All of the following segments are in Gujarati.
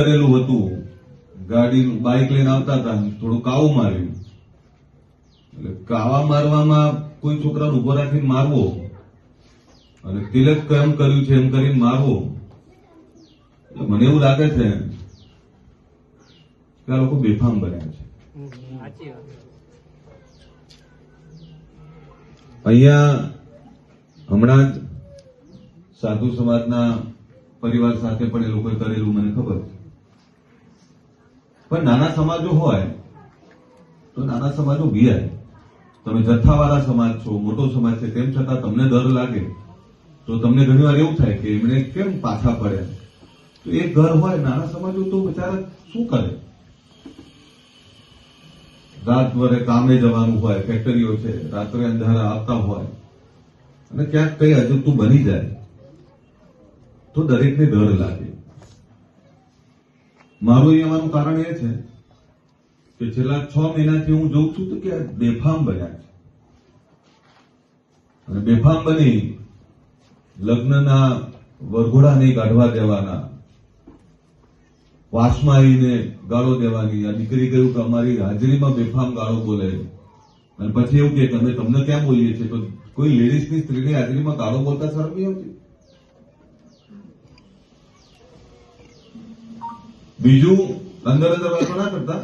કરેલું હતું. ગાડી બાઇક લઈને આવતા હતા થોડું કાવું માર્યું. એટલે કાવા મારવામાં કોઈ છોકરાને ઊભો રાખીને મારવો. અને તિલક કેમ કર્યું છે એમ કરીને મારવો. એટલે મને એવું લાગે છે કે આ લોકો બેફામ બન્યા છે. અહીંયા હમણાં જ સાધુ સમાજના પરિવાર સાથે પણ એ લોકોએ કરેલું મને ખબર છે. પણ નાના સમાજો હોય, તો નાના સમાજો ભીયાય તમે જથ્થાવાળા સમાજ છો, મોટો સમાજ છે, તેમ છતાં તમને ડર લાગે, તો તમને ઘણી વાર એવું થાય કે એમણે કેમ પાછા પડે તો એ ઘર હોય, નાના સમાજો તો બિચારા શું કરે? રાત ભરે કામે જવાનું હોય, ફેક્ટરીઓ છે, રાત્રે અંધારા આવતા હોય, અને ક્યાંક કઈ અજુગતું બની જાય, તો દરેકને ડર લાગે. મારું અહીં આવવાનું કારણ એ છે કે છેલ્લા છ મહિનાથી હું જોઉં છું તો કે બેફામ બન્યા છે. અને બેફામ બની લગ્નના વરઘોડા નહીં કાઢવા દેવાના, વાસમાં આવીને ગાળો દેવાની, આ દીકરી કહ્યું કે અમારી હાજરીમાં બેફામ ગાળો બોલે. અને પછી એવું કે અમે તમને ક્યાં બોલીએ છીએ? તો કોઈ લેડીઝની સ્ત્રીની હાજરીમાં ગાળો બોલતા શરમ નહીં આવતી? બીજું અંદર અંદર વાતો ના કરતા?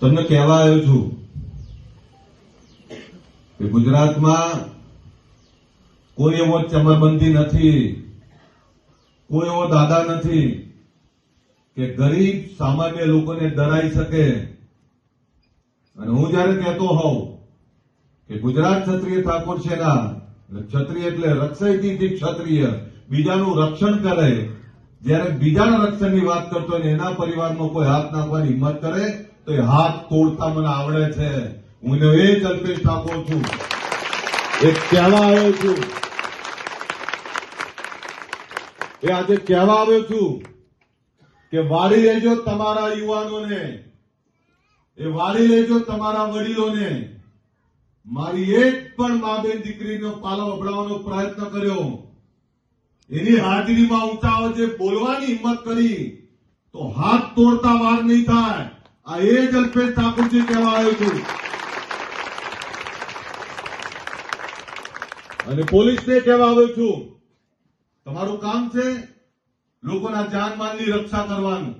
તમને કહેવા આવ્યો છું કે ગુજરાતમાં કોઈ એવો ચમરબંધી નથી, કોઈ એવો દાદા નથી કે ગરીબ સામાન્ય લોકોને ડરાઈ શકે. અને હું જયારે કહેતો હોઉં કે ગુજરાત ક્ષત્રિય ઠાકોર છે ના ક્ષત્રિય એટલે રક્ષાઈથી ક્ષત્રિય, બીજાનું રક્ષણ કરે જ્યારે બીજાના રક્ષણની વાત કરતો હોય એના પરિવારમાં કોઈ હાથ નાખવાની હિંમત કરે, તો એ હાથ તોડતા મને આવડે છે. હું એ જ ઠાકોર છું. એ કહેવા આવ્યો છું. એ આજે કહેવા આવ્યો છું કે વાળી લેજો તમારા યુવાનોને. એ વાળી લેજો તમારા વડીલોને. મારી એક પણ મા બેન દીકરીનો પાલો અભડાવવાનો પ્રયત્ન કર્યો. એની હાજરીમાં ઊંચા અવાજે બોલવાની હિંમત કરી, તો હાથ તોડતા વાર નહીં થાય. આ એ જ અલ્પેશ ઠાકોરજી કહેવા આવ્યો છું. અને પોલીસને કહેવા આવ્યો છું, તમારું કામ છે લોકોના જાનમાલની રક્ષા કરવાનું,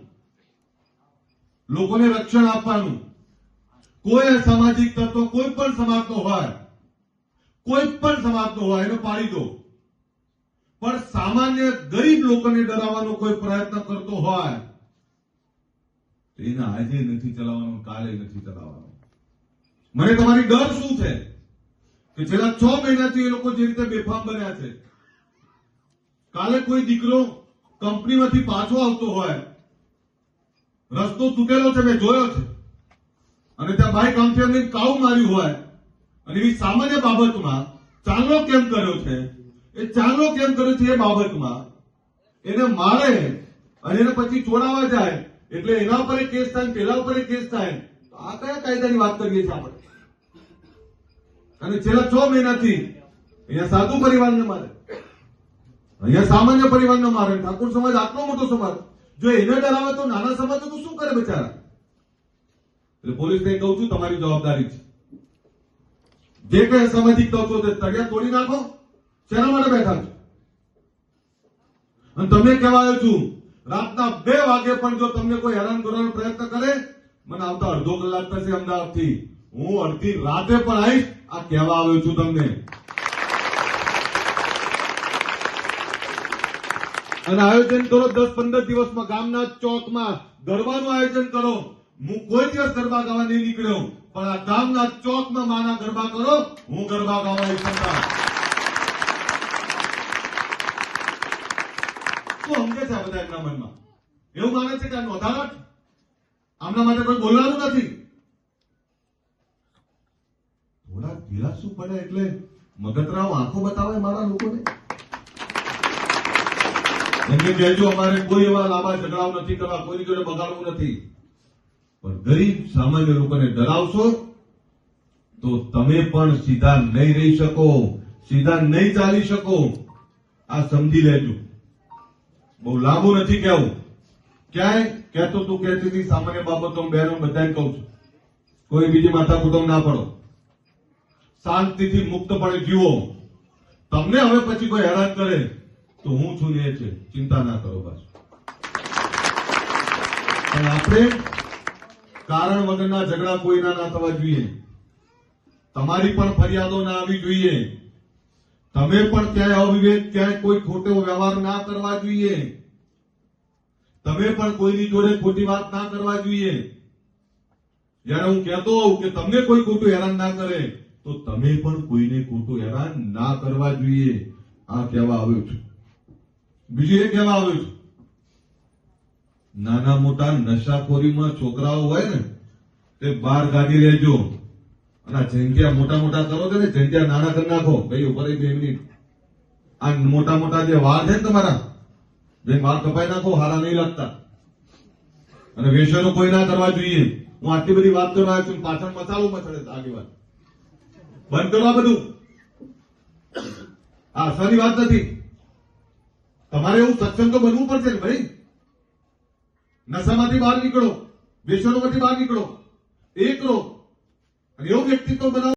લોકોને રક્ષણ આપવાનું. કોઈ સામાજિક તત્વ કોઈ પણ સમાજનો હોય, કોઈ પણ સમાજનો હોય, એને પાડી દો. પણ સામાન્ય ગરીબ લોકોને ડરાવવાનો કોઈ પ્રયત્ન કરતો હોય, તો એને આજે નથી ચલાવવાનો, કાલે નથી ચલાવવાનો. મને તમારી ડર શું છે? કે છેલ્લા છ મહિનાથી એ લોકો જે રીતે બેફામ બન્યા છે. કાલે કોઈ દીકરો કંપનીમાંથી પાછો આવતો હોય, રસ્તો તૂટેલો છે, મેં જોયો છે. અને ત્યાં બાઇક આમથી કાઉ માર્યું હોય, અને એવી સામાન્ય બાબતમાં ચાલો કેમ કર્યો છે? એ ચાંગલો કેમ કર્યું છે એ બાબતમાં એને મારે અને એને પછી છોડાવવા જાય, એટલે એના ઉપર કેસ થાય પેલા ઉપર કેસ થાય આ કયા કાયદાની વાત કરીએ છીએ આપણે? અને છેલ્લા છ મહિનાથી અહીંયા સાધુ પરિવારને મારે. અહીંયા સામાન્ય પરિવારને મારે ઠાકોર સમાજ આટલો મોટો સમાજ. જો એને ડરાવે તો નાના સમાજ તો શું કરે બિચારા? એટલે પોલીસને કહું છું, તમારી જવાબદારી છે. જે કઈ અસામાજિક તત્વો છે, તળિયા તોડી નાખો. શેના માટે બેઠા છો? અને તમને કહેવાયો છું, રાતના બે વાગે પણ જો તમને કોઈ હેરાન કરવાનો પ્રયત્ન કરે, મને આવતા અડધો કલાક થશે અમદાવાદથી. હું અડધી રાતે પણ આવીશ, આ કહેવા આવ્યો છું તમને. અને આયોજન કરો દસ પંદર દિવસમાં ગામના ચોકમાં. ગરબાનું આયોજન કરો. હું કોઈ દિવસ ગરબા ગાવા નહીં નીકળ્યો. પણ આ ગામના ચોકમાં માના ગરબા કરો. હું ગરબા ગાવા આવી શું સમજે છે બધા એમના મનમાં. એવું માને છે કે આ નોંધાવટ? આમના માટે કોઈ બોલવાનું નથી. થોડા ધીરા શું પડે એટલે મગતરાવ આંખો બતાવે મારા લોકોને. એમને કહેજો, અમારે કોઈ એવા લાંબા ઝઘડાઓ નથી કરવા, કોઈની જોડે બગાડવું નથી. પણ ગરીબ સામાન્ય લોકોને ડરાવશો તો તમે પણ સીધા નહીં રહી શકો, સીધા નહીં ચાલી શકો. આ સમજી લેજો. બહુ લાંબુ નથી કહેવું. ક્યાંય કહેતો તું કહેતી હતી સામાન્ય બાબતો હું બહેનો બધાને કહું છું. કોઈ બીજી માથા કુટુંબ ના પડો. શાંતિથી મુક્તપણે જીવો. તમને હવે પછી કોઈ હેરાન કરે તો હું છું ને એ છે. ચિંતા ના કરો પાછું. પણ આપણે કારણ વગરના ઝઘડા કોઈના ના થવા જોઈએ. તમારી પણ ફરિયાદો ના આવી જોઈએ. તમે પણ ક્યાંય અવિવેક, ક્યાંય કોઈ ખોટો વ્યવહાર ના કરવા જોઈએ. તમે પણ કોઈની જોડે ખોટી વાત ના કરવા જોઈએ. જ્યારે હું કહેતો હોઉં કે તમને કોઈ ખોટું હેરાન ના કરે, તો તમે પણ કોઈને ખોટું હેરાન ના કરવા જોઈએ. આ કહેવા આવ્યો છું. બીજું એ કહેવા આવ્યો છું. નાના મોટા નશાખોરીમાં છોકરાઓ હોય ને, તે બહાર કાઢી લેજો. અને આ મોટા મોટા કરો છો ને, જંગ્યા નાના કરી નાખો. ભાઈ ઉપર એક બે મિનિટ. આ મોટા મોટા જે વાળ છે ને તમારા ભાઈ વાળ કપાઈ નાખો, હારા નહીં લાગતા. અને વેસનો કોઈ ના કરવા જોઈએ. હું આટલી બધી વાત કરવા છું, પાછળ મસાલો મચડે આગી વાત બંધ કરો આ બધું. આ હસવાની વાત નથી. તમારે એવું સક્ષમ તો બનવું પડશે ને ભાઈ. નશામાંથી બહાર નીકળો વ્યસનોમાંથી બહાર નીકળો. એ કરો અને એવું વ્યક્તિત્વ બનાવો